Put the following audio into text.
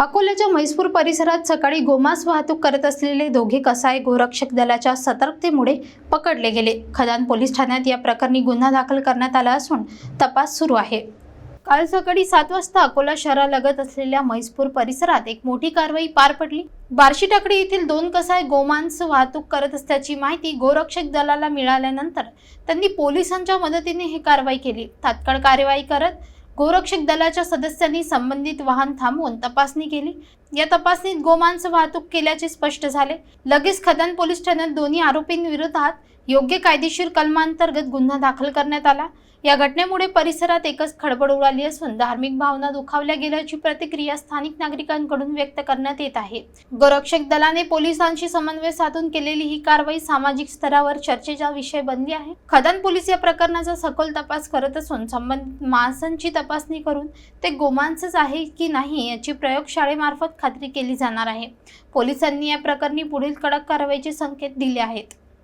अकोल्याच्या म्हैसपूर परिसरात सकाळी गोमांस वाहतूक करत असलेले दोघे कसाय गोरक्षक दलाच्या सतर्कतेमुळे पकडले गेले. खदान पोलीस ठाण्यात या प्रकरणी गुन्हा दाखल करण्यात आला असून तपास सुरू आहे. काल सकाळी सात वाजता अकोला शहरालगत असलेल्या म्हैसपूर परिसरात एक मोठी कारवाई पार पडली. बार्शी टाकडी येथील दोन कसाय गोमांस वाहतूक करत असल्याची माहिती गोरक्षक दलाला मिळाल्यानंतर त्यांनी पोलिसांच्या मदतीने ही कारवाई केली. तात्काळ कार्यवाही करत गोरक्षक दलाच्या सदस्यांनी संबंधित वाहन थांबवून तपासणी केली. या तपासणीत गोमांस वाहतूक केल्याचे स्पष्ट झाले. लगेच खदान पोलीस ठाण्यात दोन्ही आरोपींविरोधात योग्य कायदेशीर कलमांतर्गत गुन्हा दाखल करण्यात आला. या घटनेमुळे परिसरात एकच खळबळ उडाली असून धार्मिक भावना दुखावल्या गेल्याची प्रतिक्रिया स्थानिक नागरिकांकडून व्यक्त करण्यात येत आहे. गोरक्षक दलाने पोलिसांशी समन्वय साधून केलेली ही कारवाई सामाजिक स्तरावर चर्चेचा विषय बनली आहे. खदान पोलीस या प्रकरणाचा सखोल तपास करत असून संबंधित माणसांची तपासणी करून ते गोमांसच आहे की नाही याची प्रयोगशाळेमार्फत खात्री केली जाणार आहे. पोलिसांनी या प्रकरणी पुढील कडक कारवाईचे संकेत दिले आहेत.